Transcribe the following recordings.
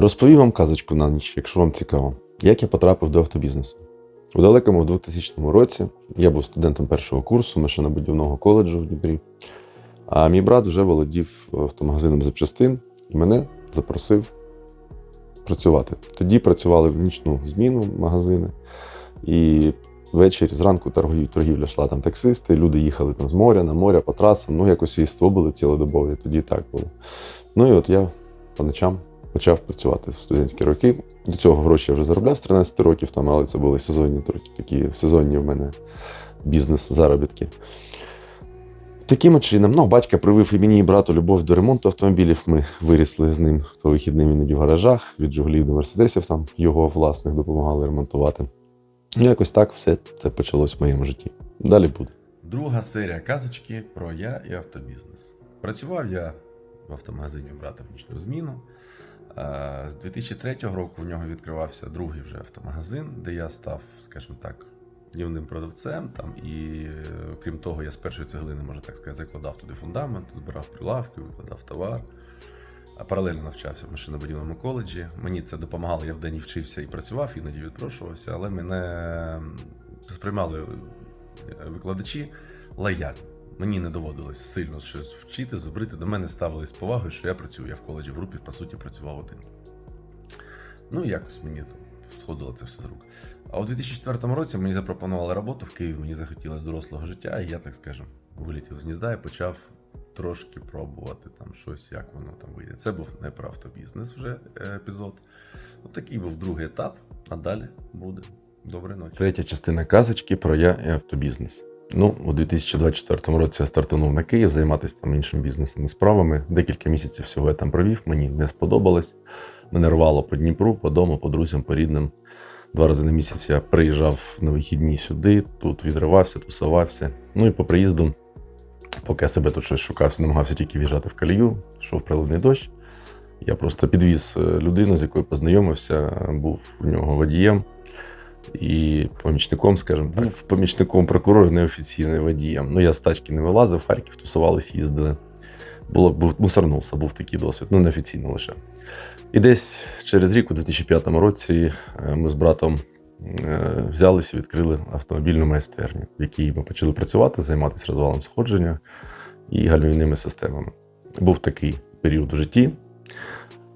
Розповім вам казочку на ніч, якщо вам цікаво, як я потрапив до автобізнесу. У далекому 2000 році я був студентом першого курсу машинобудівного коледжу в Дніпрі. А мій брат вже володів автомагазином запчастин і мене запросив працювати. Тоді працювали в нічну зміну магазини, і ввечері зранку торгів, торгівля йшла там таксисти, люди їхали там з моря на моря по трасам, ну якось їство були цілодобові, тоді так було. Ну і от я по ночам почав працювати в студентські роки. До цього гроші я вже заробляв з 13 років, там, але це були сезонні такі сезонні в мене бізнес-заробітки. Таким чином, ну, батька привив і мені і брату любов до ремонту автомобілів. Ми вирісли з ним по вихідним іноді в гаражах, від Жигулів до Мерседесів, там його власних допомагали ремонтувати. Ну, якось так все це почалось в моєму житті. Далі буде. Друга серія казочки про я і автобізнес. Працював я в автомагазині брата в нічну зміну. Е, З 2003 року в нього відкривався другий вже автомагазин, де я став, скажімо так, днівним продавцем. Там, і е, крім того, я з першої цеглини, можна так сказати, закладав туди фундамент, збирав прилавки, викладав товар. Паралельно навчався в машинобудівному коледжі. Мені це допомагало, я вдень і вчився і працював, іноді відпрошувався, але мене сприймали е, викладачі лояльно. Мені не доводилось сильно щось вчити, зубрити. До мене ставились з повагою, що я працюю. Я в коледжі в групі, по суті, працював один. Ну, якось мені сходило це все з рук. А у 2004 році мені запропонували роботу в Києві, мені захотілося дорослого життя, і я, так скажем, вилетів з гнізда і почав трошки пробувати там щось, як воно там вийде. Це був не про автобізнес вже е, епізод. Ну, такий був другий етап, а далі буде. Доброї ночі. Третя частина казочки про я і автобізнес. Ну, у 2024 році я стартанув на Київ займатися там іншим бізнесом і справами. Декілька місяців всього я там провів, мені не сподобалось. Мене рвало по Дніпру, по дому, по друзям, по рідним. Два рази на місяць я приїжджав на вихідні сюди, тут відривався, тусувався. Ну і по приїзду, поки я себе тут щось шукався, намагався тільки в'їжджати в калію, йшов приливний дощ. Я просто підвіз е, людину, з якою познайомився, був у нього водієм і помічником, скажімо так, був помічником прокурора неофіційним водієм. Ну, я з тачки не вилазив, в Харків тусувались, їздили. Було, був, мусорнувся, був такий досвід, ну неофіційно лише. І десь через рік, у 2005 році, е, ми з братом е, взялися і відкрили автомобільну майстерню, в якій ми почали працювати, займатися розвалом сходження і гальмівними системами. Був такий період у житті.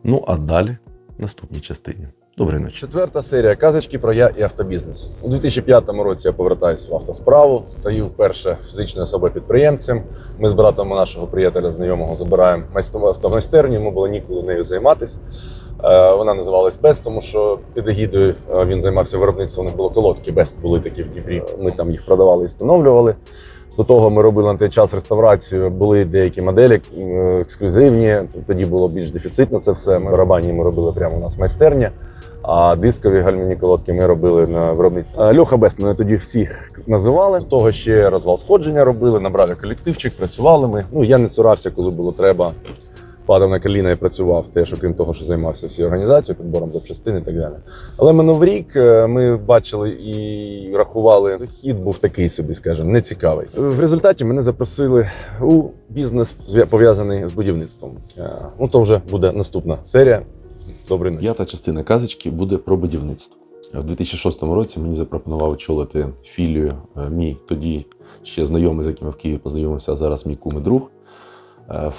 Ну, а далі наступній частині. Доброї ночі. Четверта серія казочки про я і автобізнес. У 2005 році я повертаюся в автосправу, стаю вперше фізичною особою підприємцем. Ми з братом нашого приятеля знайомого забираємо майстер- автомайстерню. Йому було ніколи нею займатися. Е, Вона називалась Бест, тому що під егідою е, він займався виробництвом. У було колодки Бест були такі в Дніпрі. Ми там їх продавали і встановлювали. До того ми робили на той час реставрацію. Були деякі моделі е, ексклюзивні. Тоді було більш дефіцитно це все. Ми барабанні ми робили прямо у нас в майстерні. А дискові гальмівні колодки ми робили на виробництві. Льоха Бест, мене тоді всіх називали. З того ще розвал сходження робили, набрали колективчик, працювали ми. Ну я не цурався, коли було треба. Падав на коліна і працював теж, окрім того, що займався всією організацією, підбором запчастин і так далі. Але минув рік е, ми бачили і рахували, хід був такий собі, скажімо, нецікавий. В результаті мене запросили у бізнес пов'язаний з будівництвом. Е, Ну то вже буде наступна серія. Добрий ночі. П'ята частина казочки буде про будівництво. У 2006 році мені запропонував очолити філію е, мій тоді ще знайомий, з яким я в Києві познайомився, а зараз мій кум і друг. Е,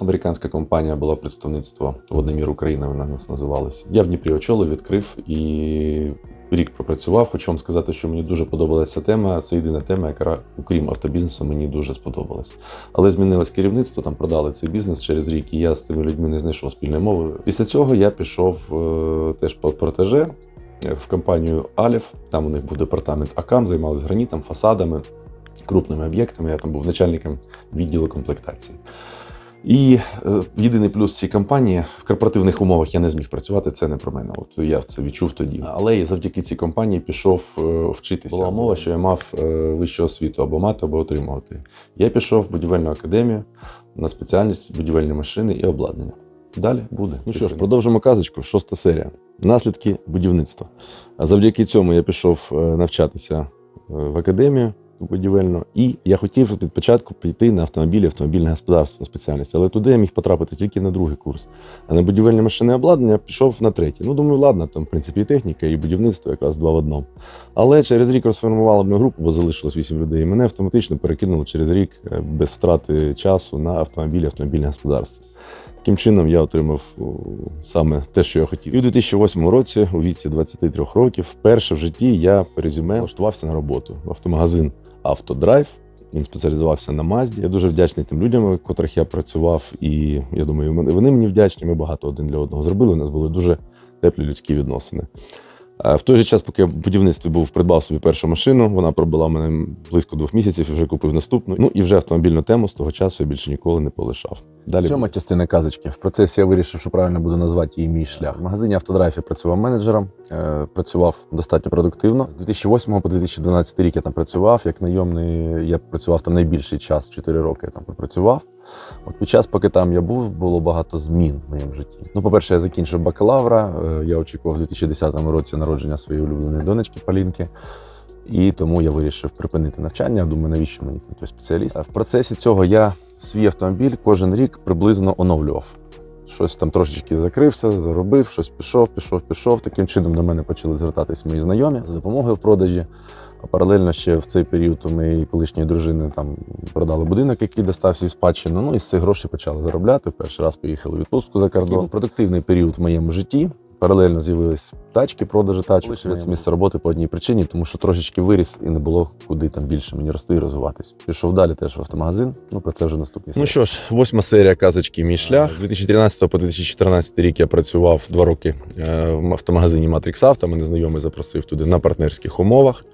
американська компанія, була представництво Водомір Україна, вона нас називалась. Я в Дніпрі очолив, відкрив і рік пропрацював. Хочу вам сказати, що мені дуже подобалася тема. Це єдина тема, яка, окрім автобізнесу, мені дуже сподобалась. Але змінилось керівництво, там продали цей бізнес через рік, і я з цими людьми не знайшов спільної мови. Після цього я пішов е, теж по протеже в компанію Аліф. Там у них був департамент АКАМ, займалися гранітом, фасадами, крупними об'єктами. Я там був начальником відділу комплектації. І е, єдиний плюс цієї компанії в корпоративних умовах я не зміг працювати. Це не про мене. От я це відчув тоді. Але і завдяки цій компанії пішов е, вчитися. Була мова, що я мав е, вищу освіту або мати, або отримувати. Я пішов в будівельну академію на спеціальність будівельні машини і обладнання. Далі буде. Ну що ж, продовжимо казочку. Шоста серія. Наслідки будівництва. Завдяки цьому я пішов навчатися в академію. Будівельну. І я хотів від початку піти на автомобілі, автомобільне господарство спеціальність. Але туди я міг потрапити тільки на другий курс. А на будівельні машини обладнання пішов на третій. Ну, думаю, ладно, там, в принципі, і техніка, і будівництво якраз два в одному. Але через рік розформували ми групу, бо залишилось вісім людей. І мене автоматично перекинули через рік е, без втрати часу на автомобілі, автомобільне господарство. Таким чином я отримав саме те, що я хотів. І у 2008 році, у віці 23 років, вперше в житті я по резюме влаштувався на роботу в автомагазин Автодрайв. Він спеціалізувався на Мазді. Я дуже вдячний тим людям, у котрих я працював, і я думаю, вони мені вдячні. Ми багато один для одного зробили. У нас були дуже теплі людські відносини. Е, В той же час, поки я в будівництві був, придбав собі першу машину. Вона пробула мене близько двох місяців і вже купив наступну. Ну і вже автомобільну тему з того часу я більше ніколи не полишав. Далі Сьома частина казочки. В процесі я вирішив, що правильно буду назвати її мій шлях. В магазині автодрайв я працював менеджером, е, працював достатньо продуктивно. З 2008 по 2012 рік я там працював. Як найомний, я працював там найбільший час, 4 роки я там пропрацював. От під час, поки там я був, було багато змін в моєму житті. Ну, по-перше, я закінчив бакалавра. е, Я очікував у 2010 році народження своєї улюбленої донечки Полінки. І тому я вирішив припинити навчання. Думаю, навіщо мені той спеціаліст? В процесі цього я свій автомобіль кожен рік приблизно оновлював. Щось там трошечки закрився, заробив, щось пішов, пішов, пішов. Таким чином до мене почали звертатись мої знайомі за допомогою в продажі. А паралельно ще в цей період у моєї колишньої дружини там продали будинок, який достався із спадщину. Ну і з цих грошей почали заробляти. Перший раз поїхали у відпустку за кордон. Продуктивний період в моєму житті. Паралельно з'явились тачки, продажі тачок. Від місця роботи по одній причині, тому що трошечки виріс і не було куди там більше мені рости і розвиватись. Пішов далі теж в автомагазин. Ну про це вже наступні Ну що ж, восьма серія казочки Мій шлях. З 2013 по 2014 рік я працював два роки е, в автомагазині Matrix Auto. Мене знайомий запросив туди на партнерських умовах.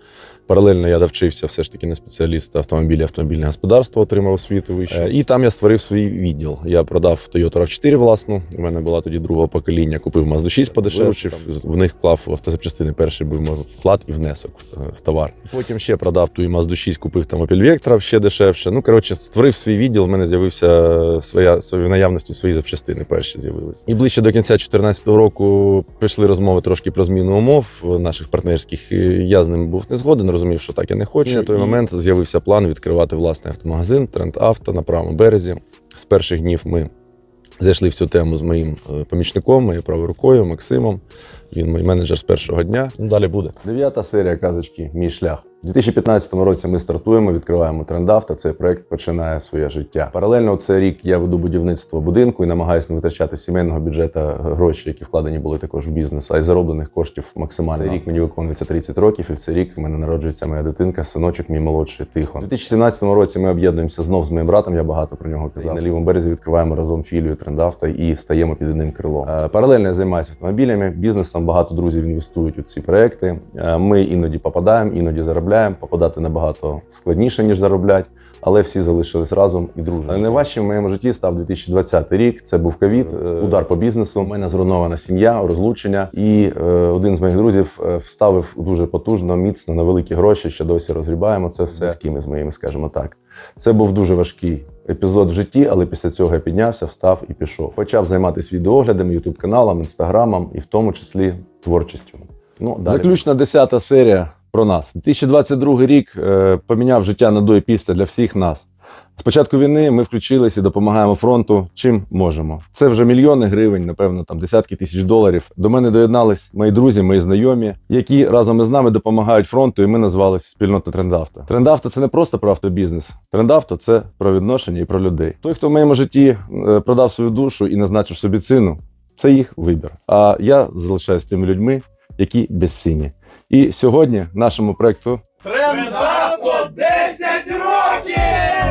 Паралельно я довчився все ж таки на спеціаліста автомобілі, автомобільне господарство, отримав освіту вищу. Е, І там я створив свій відділ. Я продав Toyota RAV4 власну. У мене була тоді другого покоління. Купив Mazda 6 подешевшив. В них вклав в автозапчастини. Перший був вклад і внесок в, в товар. Потім ще продав ту і Mazda 6, купив там Opel Vectra ще дешевше. Ну коротше, створив свій відділ. В мене з'явився своя в наявності свої запчастини. Перші з'явились. І ближче до кінця 2014 року пішли розмови трошки про зміну умов наших партнерських. Я з ним був не згоден, розумів, що так я не хочу. І на той момент з'явився план відкривати власний автомагазин Тренд Авто на правому березі. З перших днів ми зайшли в цю тему з моїм е, помічником, моєю правою рукою Максимом. Він мій менеджер з першого дня. Ну, далі буде. Дев'ята серія казочки Мій шлях. У 2015 році ми стартуємо, відкриваємо трендавто. Цей проект починає своє життя. Паралельно у цей рік я веду будівництво будинку і намагаюся не витрачати сімейного бюджету гроші, які вкладені були також в бізнес, а й зароблених коштів максимально. Цей рік мені виконується 30 років, і в цей рік в мене народжується моя дитинка, синочок, мій молодший тихо. У 2017 році ми об'єднуємося знов з моїм братом. Я багато про нього казав. І на лівому березі відкриваємо разом філію трендавто і стаємо під одним крилом. Е, Паралельно я займаюся автомобілями, бізнесом. Багато друзів інвестують у ці проекти. Е, Ми іноді попадаємо, іноді заробляємо. Попадати набагато складніше ніж заробляти, але всі залишились разом і дружно. Найважчим в моєму житті став 2020 рік. Це був ковід, е, удар по бізнесу. У мене зруйнована сім'я, розлучення. І е, один з моїх друзів вставив дуже потужно, міцно на великі гроші. Ще досі розгрібаємо це все з кими з моїми, скажімо так. Це був дуже важкий епізод в житті, але після цього я піднявся, встав і пішов. Почав займатися відеоглядами, ютуб каналом, інстаграмом і в тому числі творчістю. Ну, далі. Заключна десята серія про нас. 2022 рік е, поміняв життя на до і після для всіх нас. З початку війни ми включились і допомагаємо фронту чим можемо. Це вже мільйони гривень, напевно, там десятки тисяч доларів. До мене доєднались мої друзі, мої знайомі, які разом із нами допомагають фронту, і ми назвалися спільнота Трендавто. Трендавто це не просто про автобізнес. Трендавто це про відношення і про людей. Той, хто в моєму житті е, продав свою душу і назначив собі ціну, це їх вибір. А я залишаюсь тими людьми, які безцінні. І сьогодні нашому проекту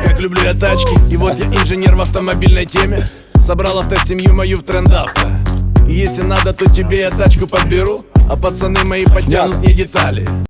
Как люблю я тачки, і от я інженер в автомобільній темі. Собрал автосемью мою в трендавто Если надо, то тебе я тачку подберу А пацаны мои подтянут мне детали